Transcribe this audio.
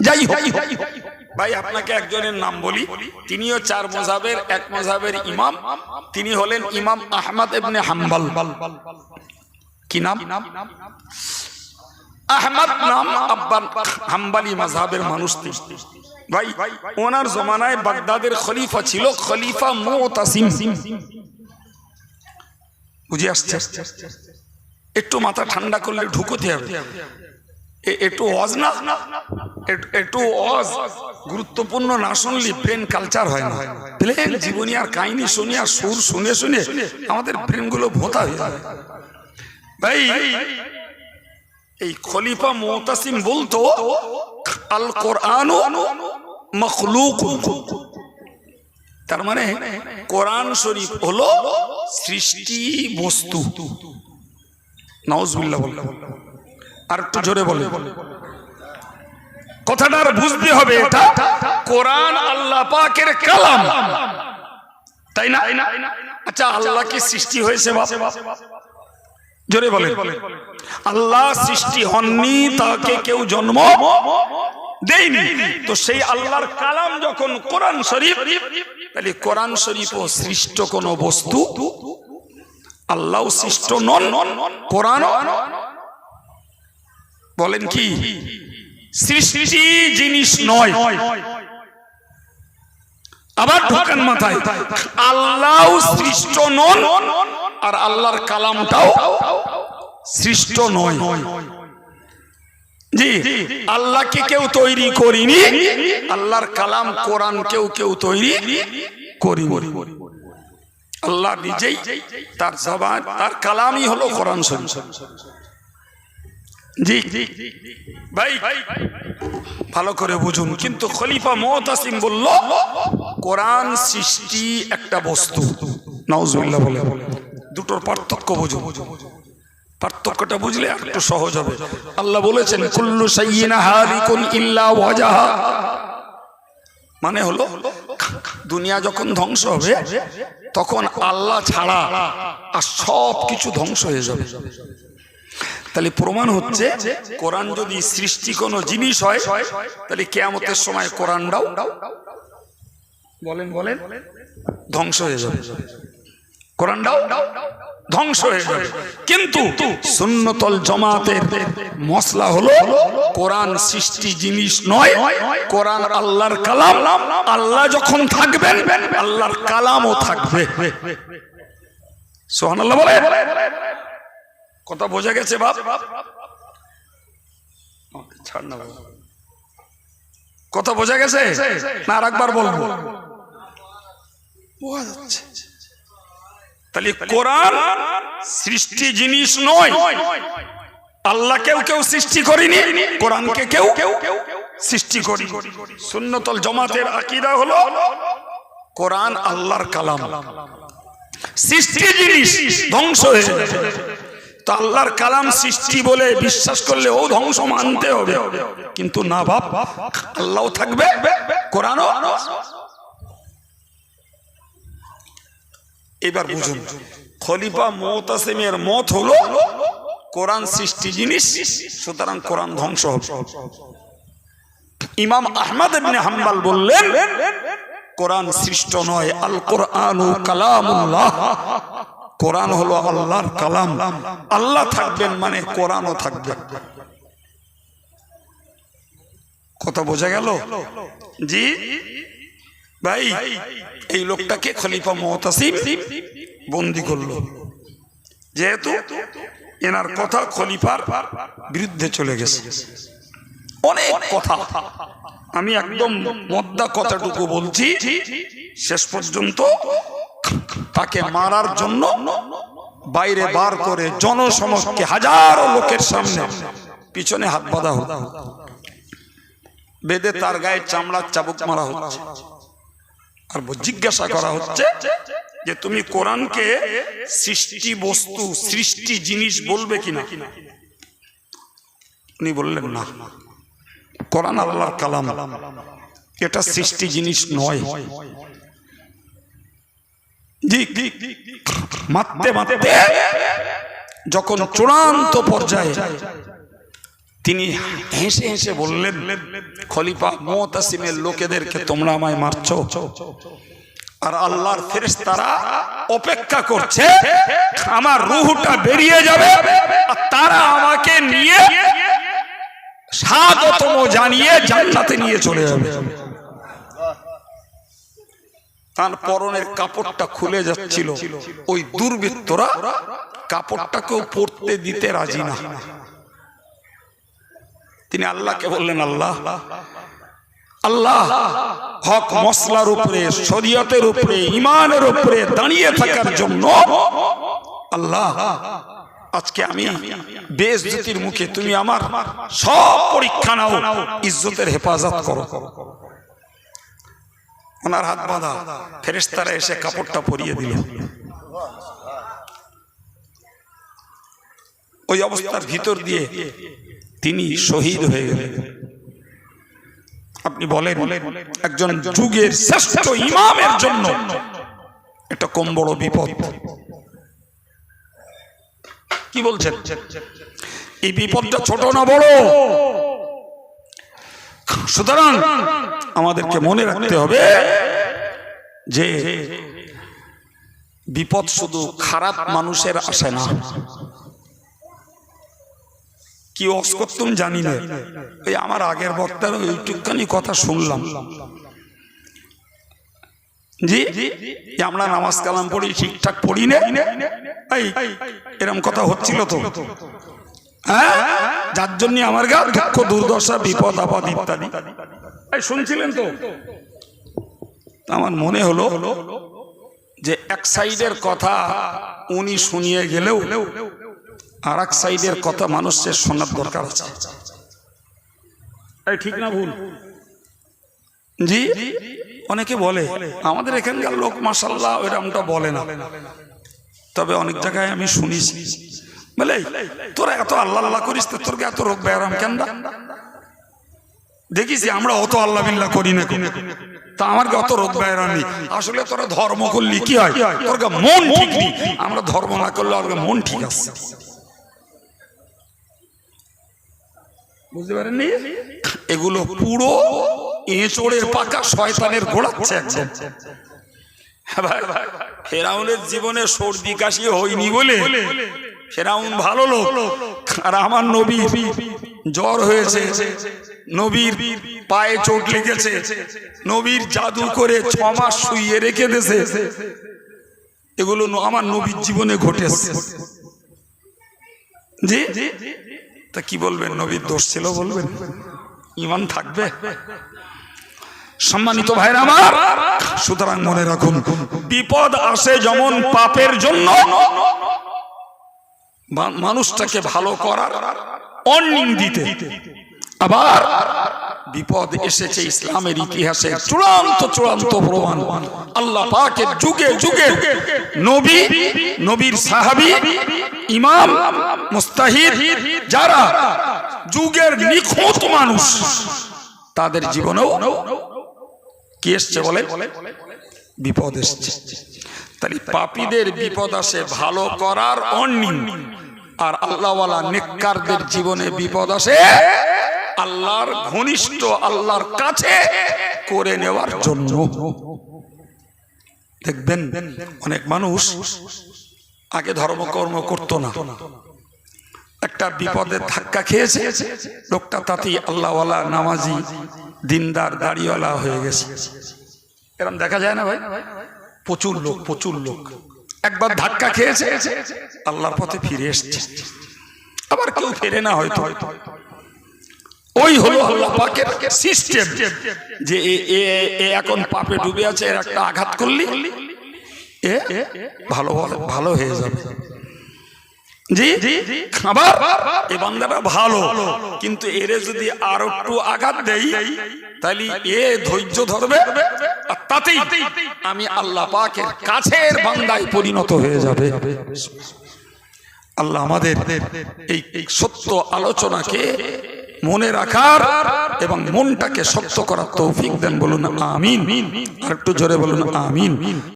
যাই হোক। ভাই, আপনাকে একজনের নাম বলি। তিনিও চার মজাবের, এক মজাবের ইমাম। তিনি হলেন ইমাম আহমদ ইবনে হাম্বল। কি নাম? আহমদ নাম আব্বান হাম্বালি মাযহাবের মানুষ ভাই, ওনার জমানায় বাগদাদের খলিফা ছিল খলিফা মুতাসিম। বুঝে আসছে? একটু মাথা ঠান্ডা করলে ঢুকোতে হবে। একটু অজ না? একটু- অজ গুরুত্বপূর্ণ না শুনলে? ব্রেন কালচার হয় না। প্লেন জীবনী আর কাহিনী শুনি আর সুর শুনে শুনে আমাদের ব্রেনগুলো ভোতা হয়ে যাবে ভাই, এই খলিফা মোতাসিম বলতো আল কোরআন মখলুক তার মানে কোরআন শরীফ হলো সৃষ্টি বস্তু। নাউজুবিল্লাহ বলল আর একটু জোরে বলে কথাটা আর বুঝতে হবে এটা। কোরআন আল্লাহ পাকের কালাম। তাই না? আচ্ছা আল্লাহ কি সৃষ্টি হয়েছে বাপ? জোরে বলে আল্লাহ সৃষ্টি হননি তাকে কেউ জন্ম দেয়নি। তো সেই আল্লাহর কালাম যখন কোরআন শরীফ তাহলে কোরআন শরীফ ও সৃষ্ট কোন বস্তু? আল্লাহ সৃষ্ট নন কোরআন বলেন কি? সৃষ্টি জিনিস নয়। আবার ঢোকান মাথায়। আল্লাহ সৃষ্ট নন আর আল্লাহর কালামটাও সৃষ্ট নয়। জি আল্লাহকে কেউ তৈরি করিনি আল্লাহর কালাম কোরআন কেউ কেউ তৈরি করি আল্লাহ নিজেই তার জবান তার কালামই হলো কোরআন শরীফ। জি ভাই ভালো করে বুঝুন, কিন্তু খলিফা মোহতাসিম বলল, কোরআন সৃষ্টি একটা বস্তু। নাউজুবিল্লাহ বলে। দুটোর পার্থক্য বুঝুন। পার্থক্যটা বুঝলে একটু সহজ হবে। আল্লাহ বলেছেন, কুল্লু সাইয়িনা হালিকুন ইল্লা ওয়াজাহা। মানে হলো, দুনিয়া যখন ধ্বংস হবে, তখন আল্লাহ ছাড়া আর সব কিছু ধ্বংস হয়ে যাবে। তাহলে প্রমাণ হচ্ছে, কোরআন যদি সৃষ্টি কোনো জিনিস হয়, তাহলে কেয়ামতের সময় কোরআনটাও বলেন বলেন, ধ্বংস হয়ে যাবে। কোরআনটাও ধ্বংস হয়ে যাবে। কিন্তু সুন্নতল জমাতের মশলা হলো, কোরআন সৃষ্টি জিনিস নয়, কোরআন আল্লাহর কালাম, আল্লাহ যখন থাকবেন, আল্লাহর কালামও থাকবে। সোহানাল্লাহ বলে কথা বোঝা গেছে বাপ? ছাড় না কথা বোঝা গেছে? না আর একবার বলব। বোঝা যাচ্ছে। তাহলে কোরআন সৃষ্টি জিনিস নয়। আল্লাহ কেউ কেউ সৃষ্টি করিনি কোরআনকে কেউ কেউ কেউ সৃষ্টি করি সুন্নতল জমাতের আকিদা হলো কোরআন আল্লাহর কালাম। সৃষ্টি জিনিস ধ্বংস হয়ে তো আল্লাহর কালাম সৃষ্টি বলে বিশ্বাস করলে ও ধ্বংস মানতে হবে। কিন্তু না বাপ আল্লাহ থাকবে, কোরআনও। এবার বুঝুন, খলিফা মোতাসিমের মত হলো কোরআন সৃষ্টি জিনিস, সুতরাং কোরআন ধ্বংস হবে। ইমাম আহমদ হাম্বাল বললেন, কোরআন সৃষ্ট নয় আল কোরআন কালামুল্লাহ। কোরআন হলো আল্লাহর কালাম। আল্লাহ থাকবেন মানে কোরআনও থাকবে। কথা বোঝা গেল? জি? ভাই, এই লোকটাকে খলিফা মোহতাসিম বন্দি করল। যেহেতু এনার কথা খলিফার বিরুদ্ধে চলে গেছে। অনেক কথা। আমি একদম মদ্দা কথাটুকু বলছি। শেষ পর্যন্ত তাকে মারার জন্য বাইরে বার করে জনসমক্ষে হাজারো লোকের সামনে পিছনে হাত বাঁধা হতো বেদে তার গায়ে চামড়ার চাবুক মারা হচ্ছে। আর জিজ্ঞাসা করা হচ্ছে যে তুমি কোরআনকে সৃষ্টি বস্তু সৃষ্টি জিনিস বলবে কিনা? উনি বললেন না। কোরআন আল্লাহর কালাম। এটা সৃষ্টি জিনিস নয়। মারতে মারতে। যখন চূড়ান্ত পর্যায়ে তিনি হেসে হেসে বললেন, খলিফা মোতাসিমের লোকেদেরকে তোমরা আমায় মারছো। আর আল্লাহর ফেরেশতারা অপেক্ষা করছে, আমার রুহটা বেরিয়ে যাবে আর তারা আমাকে নিয়ে স্বাগতম জানিয়ে জান্নাতে নিয়ে চলে যাবে। তার পরনের কাপড়টা খুলে যাচ্ছিল। ওই দুর্বৃত্তরা কাপড়টাকেও পরতে দিতে রাজি না। তিনি আল্লাহকে বললেন, আল্লাহ আল্লাহ হক মশলার উপরে, শরীয়তের উপরে ইমানের উপরে দাঁড়িয়ে থাকার জন্য আল্লাহ, আজকে আমি বেশ জ্যোতির মুখে তুমি আমার সব পরীক্ষা নাও, ইজ্জতের হেফাজত করো। ওনার হাত বাঁধা। ফেরেস্তারা এসে কাপড়টা পরিয়ে দিল। ওই অবস্থার ভিতর দিয়ে তিনি শহীদ হয়ে গেলেন। আপনি বলেন, একজন যুগের শ্রেষ্ঠ ইমামের জন্য এটা কম বড় বিপদ। কি বলছেন? এই বিপদটা ছোট না বড়? সুতরাং আমাদেরকে মনে রাখতে হবে যে বিপদ শুধু খারাপ মানুষের আসে না। কি অস জানি না ওই আমার আগের বক্তার ওইটুকখানি কথা শুনলাম। জি আমরা নামাজ কালাম পড়ি, ঠিকঠাক পড়ি না? এরম কথা হচ্ছিল তো। যার জন্য আমার গা দুঃখ, দুর্দশা, বিপদ, আপদ ইত্যাদি। শুনছিলেন তো? আমার মনে হলো যে এক সাইডের কথা উনি শুনিয়ে গেলেও আর এক সাইডের কথা মানুষের শোনার দরকার আছে। ঠিক না ভুল? জি, অনেকে বলে, আমাদের এখানকার লোক মাসাল্লাহ ওইরকমটা বলে না। তবে অনেক জায়গায় আমি শুনিছি। বলে, তোরা এত আল্লাহ আল্লাহ করিস তো, তোর এত রোগ ব্যায়াম কেন দেখিস আমরা অত আল্লাহ বিল্লাহ করি না তা আমার অত রোগ ব্যায়াম নেই। আসলে তোরা ধর্ম করলি কি হয়? তোর মন ঠিক আমরা ধর্ম না করলে ওর মন ঠিক আছে। বুঝতে পারেননি? এগুলো পুরো এঁচড়ের পাকা শয়তানের ঘোড়াচ্ছে একদম। ফেরাউনের জীবনে সর্দি কাশি হয়নি বলে ফেরাউন ভালো লোক, আর আমার নবী জ্বর হয়েছে, নবীর পায়ে চোট লেগেছে, নবীর জাদু করে ছ মাস শুইয়ে রেখে দিয়েছে। এগুলো আমার নবীর জীবনে ঘটেছে। জি? তা কি বলবেন? নবীর দোষ ছিল বলবেন? ইমান থাকবে? সম্মানিত ভাইরা আমার, সুতরাং মনে রাখুন, বিপদ আসে যেমন পাপের জন্য মানুষটাকে ভালো করার অর্নিং দিতে আবার বিপদ এসেছে ইসলামের ইতিহাসে চূড়ান্ত চূড়ান্ত প্রমাণ। আল্লাহ পাকের যুগে যুগে নবী নবীর সাহাবি ইমাম মুস্তাহিদ যারা যুগের নিখুঁত মানুষ তাদের জীবনেও কি এসছে বলে? বিপদ এসছে। তাহলে পাপীদের বিপদ আসে ভালো করার অর্নিং আর আল্লাহওয়ালা নেককারদের জীবনে বিপদ আসে, আল্লাহর ঘনিষ্ঠ আল্লাহর কাছে করে নেওয়ার জন্য। দেখবেন, অনেক মানুষ আগে ধর্মকর্ম করতো না। একটা বিপদের ধাক্কা খেয়েছে, লোকটা তাতেই আল্লাহওয়ালা নামাজি, দিনদার, দাড়িওয়ালা হয়ে গেছে। এরকম দেখা যায় না ভাই? প্রচুর লোক প্রচুর লোক। একবার ধাক্কা খেয়েছে, আল্লাহর পথে ফিরে এসছে। আবার কেউ ফেরে না হয়তো। ওই হলো সিস্টেম যে এখন পাপে ডুবে আছে, এর একটা আঘাত করলি, এ ভালো ভালো হয়ে যাবে। জি আবার এ বান্দাটা ভালো, কিন্তু এরে যদি আর একটু আঘাত দেই তাহলে এ ধৈর্য ধরবে তাতেই আমি আল্লাহ পাকের কাছের বান্দায় পরিণত হয়ে যাবে। আল্লাহ আমাদের এই সত্য আলোচনাকে মনে রাখার এবং মনটাকে শক্ত করার তৌফিক দেন বলুন, আমিন। আর একটু জোরে বলুন, আমিন।